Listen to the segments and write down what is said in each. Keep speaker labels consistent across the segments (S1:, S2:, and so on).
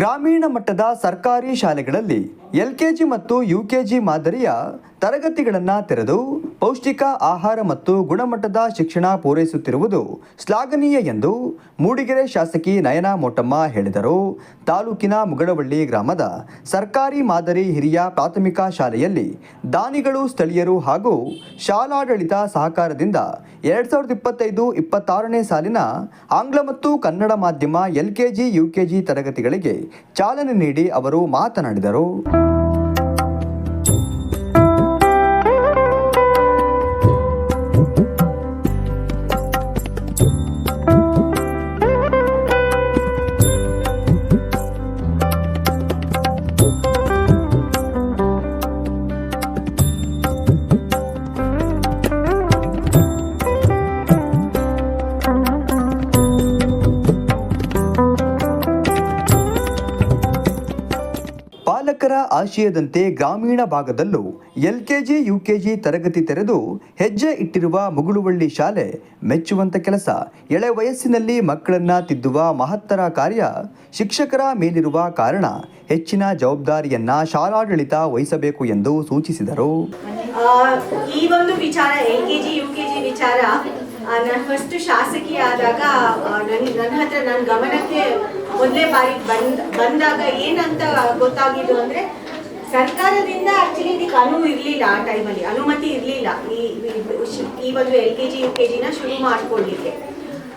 S1: ಗ್ರಾಮೀಣ ಮಟ್ಟದ ಸರ್ಕಾರಿ ಶಾಲೆಗಳಲ್ಲಿ ಎಲ್ಕೆಜಿ ಮತ್ತು ಯುಕೆಜಿ ಮಾದರಿಯ ತರಗತಿಗಳನ್ನು ತೆರೆದು ಪೌಷ್ಟಿಕ ಆಹಾರ ಮತ್ತು ಗುಣಮಟ್ಟದ ಶಿಕ್ಷಣ ಪೂರೈಸುತ್ತಿರುವುದು ಶ್ಲಾಘನೀಯ ಎಂದು ಮೂಡಿಗೆರೆ ಶಾಸಕಿ ನಯನಾ ಮೋಟಮ್ಮ ಹೇಳಿದರು. ತಾಲೂಕಿನ ಮುಗಳವಳ್ಳಿ ಗ್ರಾಮದ ಸರ್ಕಾರಿ ಮಾದರಿ ಹಿರಿಯ ಪ್ರಾಥಮಿಕ ಶಾಲೆಯಲ್ಲಿ ದಾನಿಗಳು, ಸ್ಥಳೀಯರು ಹಾಗೂ ಶಾಲಾಡಳಿತ ಸಹಕಾರದಿಂದ ಎರಡ್ ಸಾವಿರದ ಇಪ್ಪತ್ತೈದು ಇಪ್ಪತ್ತಾರನೇ ಸಾಲಿನ ಆಂಗ್ಲ ಮತ್ತು ಕನ್ನಡ ಮಾಧ್ಯಮ ಎಲ್ಕೆಜಿ ಯುಕೆಜಿ ತರಗತಿಗಳಿಗೆ ಚಾಲನೆ ನೀಡಿ ಅವರು ಮಾತನಾಡಿದರು. ಪಾಲಕರ ಆಶಯದಂತೆ ಗ್ರಾಮೀಣ ಭಾಗದಲ್ಲೂ ಎಲ್ಕೆಜಿ, ಯುಕೆಜಿ ತರಗತಿ ತೆರೆದು ಹೆಜ್ಜೆ ಇಟ್ಟಿರುವ ಮುಗುಳುವಳ್ಳಿ ಶಾಲೆ ಮೆಚ್ಚುವಂತ ಕೆಲಸ. ಎಳೆ ವಯಸ್ಸಿನಲ್ಲಿ ಮಕ್ಕಳನ್ನ ತಿದ್ದುವ ಮಹತ್ತರ ಕಾರ್ಯ ಶಿಕ್ಷಕರ ಮೇಲಿರುವ ಕಾರಣ ಹೆಚ್ಚಿನ ಜವಾಬ್ದಾರಿಯನ್ನ ಶಾಲಾಡಳಿತ ವಹಿಸಬೇಕು ಎಂದು ಸೂಚಿಸಿದರು.
S2: ಈ ಒಂದು ವಿಚಾರ, ಎಲ್ಕೆಜಿ, ಯುಕೆಜಿ ವಿಚಾರ ನಾನು ಫಸ್ಟ್ ನನ್ನ ಹತ್ರ ನನ್ನ ಗಮನಕ್ಕೆ ಮೊದಲೇ ಬಾರಿ ಬಂದ್, ಬಂದಾಗ ಏನಂತ ಗೊತ್ತಾಗಿದ್ದು ಅಂದ್ರೆ, ಸರ್ಕಾರದಿಂದ ಆಕ್ಚುಲಿ ಇದಕ್ಕೆ ಅನುವು ಇರಲಿಲ್ಲ ಆ ಟೈಮಲ್ಲಿ ಅನುಮತಿ ಇರಲಿಲ್ಲ. ಈ, ಈ- ಒಂದು L K G U K ಜಿನ ಶುರು ಮಾಡ್ಕೊಂಡಿದ್ದೆ.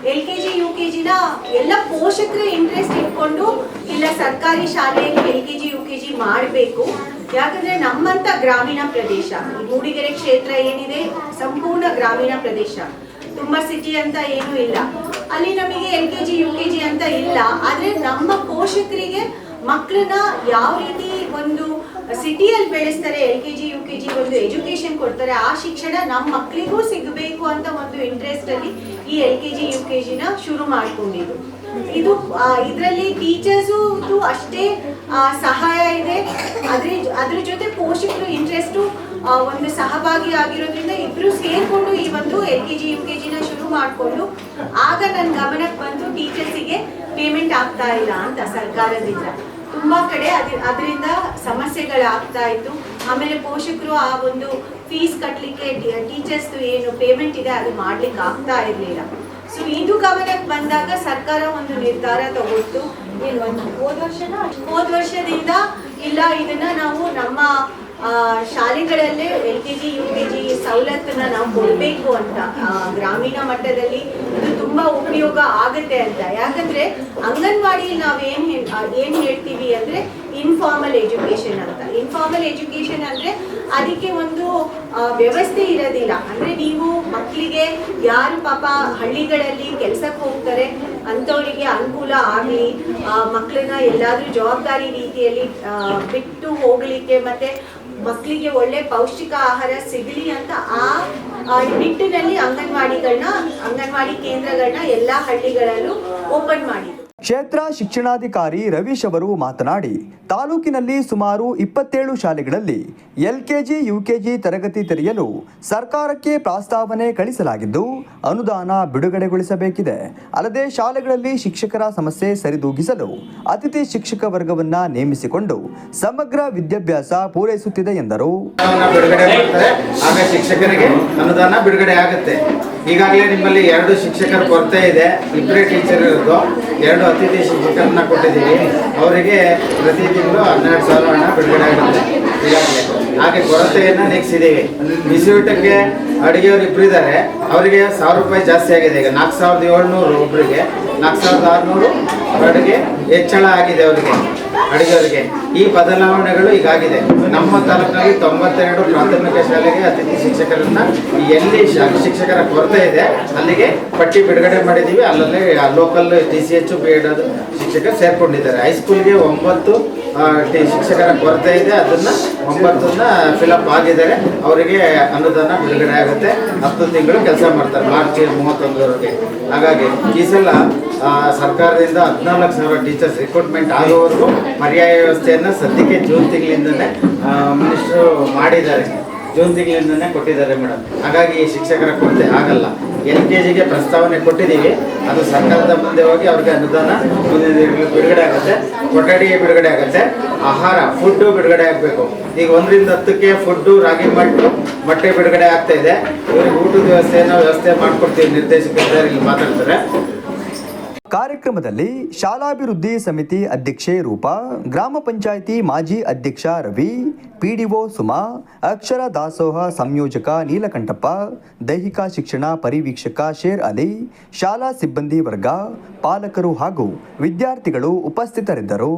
S2: L K G U K ಜಿನ ಎಲ್ಲ ಪೋಷಕರ ಇಂಟ್ರೆಸ್ಟ್ ಇಟ್ಕೊಂಡು, ಇಲ್ಲ ಸರ್ಕಾರಿ ಶಾಲೆಯಲ್ಲಿ L K G U K G ಮಾಡಬೇಕು. ಯಾಕಂದ್ರೆ ನಮ್ಮಂತ ಗ್ರಾಮೀಣ ಪ್ರದೇಶ ಮೂಡಿಗೆರೆ ಕ್ಷೇತ್ರ ಏನಿದೆ, ಸಂಪೂರ್ಣ ಗ್ರಾಮೀಣ ಪ್ರದೇಶ. ತುಂಬಾ ಸಿಟಿ ಅಂತ ಏನೂ ಇಲ್ಲ. ಅಲ್ಲಿ ನಮಗೆ L K G U K G ಅಂತ ಇಲ್ಲ. ಆದ್ರೆ ನಮ್ಮ ಪೋಷಕರಿಗೆ ಮಕ್ಕಳನ್ನ ಯಾವ ರೀತಿ ಒಂದು ಸಿಟಿಯಲ್ಲಿ ಬೆಳೆಸ್ತಾರೆ L K G U K G ಒಂದು ಎಜುಕೇಶನ್ ಕೊಡ್ತಾರೆ, ಆ ಶಿಕ್ಷಣ ನಮ್ಮ ಮಕ್ಕಳಿಗೂ ಸಿಗಬೇಕು ಅಂತ ಒಂದು ಇಂಟ್ರೆಸ್ಟ್ ಅಲ್ಲಿ ಈ L K G U K ಜಿನ ಶುರು ಮಾಡ್ಕೊಂಡಿದ್ದು. ಇದು ಇದರಲ್ಲಿ ಟೀಚರ್ಸು ಅಷ್ಟೇ ಸಹಾಯ ಇದೆ. ಅದ್ರ ಅದ್ರ ಜೊತೆ ಪೋಷಕರು ಇಂಟ್ರೆಸ್ಟು ಒಂದು ಸಹಭಾಗಿ ಆಗಿರೋದ್ರಿಂದ ಇಬ್ರು ಸೇರ್ಕೊಂಡು ಈ ಒಂದು L K G U K ಜಿನ ಮಾಡಿಕೊಂಡು ಆಗ ನನ್ನ ಗಮನಕ್ಕೆ ಬಂತು ಟೀಚರ್ಸಿಗೆ ಪೇಮೆಂಟ್ ಆಗ್ತಾ ಇಲ್ಲ ಅಂತ ಸರ್ಕಾರದಿಂದ. ತುಂಬಾ ಕಡೆ ಅದ್ರ ಅದರಿಂದ ಸಮಸ್ಯೆಗಳಾಗ್ತಾ ಇತ್ತು. ಆಮೇಲೆ ಪೋಷಕರು ಆ ಒಂದು ಫೀಸ್ ಕಟ್ಟಲಿಕ್ಕೆ ಟೀಚರ್ಸ್ ಏನು ಪೇಮೆಂಟ್ ಇದೆ ಅದು ಮಾಡ್ಲಿಕ್ಕೆ ಆಗ್ತಾ ಇರಲಿಲ್ಲ. ಸೊ ಇದು ಗಮನಕ್ಕೆ ಬಂದಾಗ ಸರ್ಕಾರ ಒಂದು ನಿರ್ಧಾರ ತಗೊಳ್ತು. ಏನು ಒಂದು ಹೋದ ವರ್ಷದಿಂದ ಇಲ್ಲ ಇದನ್ನ ನಾವು ನಮ್ಮ ಶಾಲೆಗಳಲ್ಲೇ L K G U K G ಸವಲತ್ತನ್ನ ನಾವು ಕೊಡಬೇಕು ಅಂತ ಗ್ರಾಮೀಣ ಮಟ್ಟದಲ್ಲಿ ಇದು ತುಂಬಾ ಉಪಯೋಗ ಆಗುತ್ತೆ ಅಂತ. ಯಾಕಂದ್ರೆ ಅಂಗನವಾಡಿ ಹೇಳ್- ಆ, ಏನ್ ಹೇಳ್ತೀವಿ ಅಂದ್ರೆ ಇನ್ಫಾರ್ಮಲ್ ಎಜುಕೇಶನ್ ಅಂತ. ಇನ್ಫಾರ್ಮಲ್ ಎಜುಕೇಶನ್ ಅಂದ್ರೆ ಅದಕ್ಕೆ ಒಂದು ವ್ಯವಸ್ಥೆ ಇರೋದಿಲ್ಲ. ಅಂದ್ರೆ ನೀವು ಮಕ್ಕಳಿಗೆ ಯಾರು ಪಾಪ ಹಳ್ಳಿಗಳಲ್ಲಿ ಕೆಲ್ಸಕ್ಕೆ ಹೋಗ್ತಾರೆ ಅಂಥವರಿಗೆ ಅನುಕೂಲ ಆಗಲಿ ಮಕ್ಕಳನ್ನ ಎಲ್ಲಾದ್ರೂ ಜವಾಬ್ದಾರಿ ರೀತಿಯಲ್ಲಿ ಬಿಟ್ಟು ಹೋಗಲಿಕ್ಕೆ ಮತ್ತೆ ಮಕ್ಕಳಿಗೆ ಒಳ್ಳೆ ಪೌಷ್ಟಿಕ ಆಹಾರ ಸಿಗಲಿ ಅಂತ ಆ ನಿಟ್ಟಿನಲ್ಲಿ ಅಂಗನವಾಡಿಗಳನ್ನ ಅಂಗನವಾಡಿ ಕೇಂದ್ರಗಳನ್ನ ಎಲ್ಲ ಹಳ್ಳಿಗಳಲ್ಲೂ ಓಪನ್ ಮಾಡಿದ್ರು.
S1: ಕ್ಷೇತ್ರ ಶಿಕ್ಷಣಾಧಿಕಾರಿ ರವೀಶ್ ಅವರು ಮಾತನಾಡಿ, ತಾಲೂಕಿನಲ್ಲಿ ಸುಮಾರು ಇಪ್ಪತ್ತೇಳು ಶಾಲೆಗಳಲ್ಲಿ ಎಲ್ಕೆಜಿ, ಯುಕೆಜಿ ತರಗತಿ ತೆರೆಯಲು ಸರ್ಕಾರಕ್ಕೆ ಪ್ರಸ್ತಾವನೆ ಕಳಿಸಲಾಗಿದ್ದು, ಅನುದಾನ ಬಿಡುಗಡೆಗೊಳಿಸಬೇಕಿದೆ. ಅಲ್ಲದೆ ಶಾಲೆಗಳಲ್ಲಿ ಶಿಕ್ಷಕರ ಸಮಸ್ಯೆ ಸರಿದೂಗಿಸಲು ಅತಿಥಿ ಶಿಕ್ಷಕ ವರ್ಗವನ್ನ ನೇಮಿಸಿಕೊಂಡು ಸಮಗ್ರ ವಿದ್ಯಾಭ್ಯಾಸ ಪೂರೈಸುತ್ತಿದೆ ಎಂದರು.
S3: ಆಗುತ್ತೆ. ಈಗಾಗಲೇ ನಿಮ್ಮಲ್ಲಿ ಎರಡು ಶಿಕ್ಷಕರ ಕೊರತೆ ಇದೆ. ಇಬ್ಬರೇ ಟೀಚರ್ ಇರೋದು. ಎರಡು ಅತಿಥಿ ಶಿಕ್ಷಕರನ್ನ ಕೊಟ್ಟಿದ್ದೀವಿ. ಅವರಿಗೆ ಪ್ರತಿ ತಿಂಗಳು ಹನ್ನೆರಡು ಸಾವಿರ ಹಣ ಬಿಡುಗಡೆ ಆಗುತ್ತೆ. ಈಗಾಗಲೇ. ಹಾಗೆ ಕೊರತೆಯನ್ನು ನೀಗಿಸಿದ್ದೀವಿ. ಬಿಸಿಯೂಟಕ್ಕೆ ಅಡುಗೆಯವರು ಇಬ್ಬರು ಇದ್ದಾರೆ. ಅವರಿಗೆ ಸಾವಿರ ರೂಪಾಯಿ ಜಾಸ್ತಿ ಆಗಿದೆ. ಈಗ ನಾಲ್ಕು ಸಾವಿರದ ಏಳ್ನೂರು ಒಬ್ಬರಿಗೆ ನಾಲ್ಕು ಸಾವಿರದ ಆರುನೂರು ಅಡುಗೆ ಹೆಚ್ಚಳ ಆಗಿದೆ ಅವರಿಗೆ. ಅಡುಗೆಯವರಿಗೆ ಈ ಬದಲಾವಣೆಗಳು ಈಗಾಗಿದೆ. ನಮ್ಮ ತಾಲೂಕಿನಲ್ಲಿ ತೊಂಬತ್ತೆರಡು ಪ್ರಾಥಮಿಕ ಶಾಲೆಗೆ ಅತಿಥಿ ಶಿಕ್ಷಕರನ್ನ ಎಲ್ಲಿ ಶಿಕ್ಷಕರ ಕೊರತೆ ಇದೆ, ಅಲ್ಲಿಗೆ ಪಟ್ಟಿ ಬಿಡುಗಡೆ ಮಾಡಿದ್ದೀವಿ. ಅಲ್ಲಲ್ಲಿ local D C H B Ed ಶಿಕ್ಷಕರು ಸೇರ್ಕೊಂಡಿದ್ದಾರೆ. ಹೈಸ್ಕೂಲ್ಗೆ ಒಂಬತ್ತು ಶಿಕ್ಷಕರ ಕೊರತೆ ಇದೆ. ಅದನ್ನ ಒಂಬತ್ತನ್ನ ಫಿಲಪ್ ಆಗಿದ್ದಾರೆ. ಅವರಿಗೆ ಅನುದಾನ ಬಿಡುಗಡೆ ಆಗುತ್ತೆ. ಹತ್ತು ತಿಂಗಳು ಕೆಲಸ ಮಾಡ್ತಾರೆ. ಮಾರ್ಚ್ ಮೂವತ್ತೊಂದರವರೆಗೆ. ಹಾಗಾಗಿ ಈ ಸಲ ಸರ್ಕಾರದಿಂದ ಹದಿನಾಲ್ಕು ಸಾವಿರ ಟೀಚರ್ಸ್ ರಿಕ್ರೂಟ್ಮೆಂಟ್ ಆಗೋವರೆಗೂ ಪರ್ಯಾಯ ವ್ಯವಸ್ಥೆಯನ್ನು ಸದ್ಯಕ್ಕೆ ಜೂನ್ ತಿಂಗಳಿಂದನೇ ಮಿನಿಸ್ಟ್ರು ಮಾಡಿದ್ದಾರೆ. ಜೂನ್ ತಿಂಗಳಿಂದಲೇ ಕೊಟ್ಟಿದ್ದಾರೆ ಮೇಡಮ್ ಹಾಗಾಗಿ ಶಿಕ್ಷಕರ ಕೊರತೆ ಆಗಲ್ಲ. ಎಲ್ ಕೆ ಜಿಗೆ ಪ್ರಸ್ತಾವನೆ ಕೊಟ್ಟಿದ್ದೀವಿ. ಅದು ಸರ್ಕಾರದ ಮುಂದೆ ಹೋಗಿ ಅವ್ರಿಗೆ ಅನುದಾನ ಮುಂದಿನ ಬಿಡುಗಡೆ ಆಗುತ್ತೆ. ಕೊಠಡಿ ಬಿಡುಗಡೆ ಆಗುತ್ತೆ. ಆಹಾರ ಫುಡ್ಡು ಬಿಡುಗಡೆ ಆಗಬೇಕು. ಈಗ ಒಂದರಿಂದ ಹತ್ತಕ್ಕೆ ಫುಡ್ಡು ರಾಗಿ ಮಟ್ಟು ಬಟ್ಟೆ ಬಿಡುಗಡೆ ಆಗ್ತಾ ಇದೆ. ಇವ್ರಿಗೆ ಊಟದ ವ್ಯವಸ್ಥೆಯನ್ನು ವ್ಯವಸ್ಥೆ ಮಾಡಿಕೊಡ್ತೀವಿ ನಿರ್ದೇಶಕರು ಇಲ್ಲಿ ಮಾತಾಡ್ತಾರೆ.
S1: ಕಾರ್ಯಕ್ರಮದಲ್ಲಿ ಶಾಲಾಭಿವೃದ್ಧಿ ಸಮಿತಿ ಅಧ್ಯಕ್ಷೆ ರೂಪಾ, ಗ್ರಾಮ ಪಂಚಾಯಿತಿ ಮಾಜಿ ಅಧ್ಯಕ್ಷ ರವಿ, ಪಿಡಿಒ ಸುಮಾ, ಅಕ್ಷರ ದಾಸೋಹ ಸಂಯೋಜಕ ನೀಲಕಂಠಪ್ಪ, ದೈಹಿಕ ಶಿಕ್ಷಣ ಪರಿವೀಕ್ಷಕ ಶೇರ್ ಅಲಿ, ಶಾಲಾ ಸಿಬ್ಬಂದಿ ವರ್ಗ, ಪಾಲಕರು ಹಾಗೂ ವಿದ್ಯಾರ್ಥಿಗಳು ಉಪಸ್ಥಿತರಿದ್ದರು.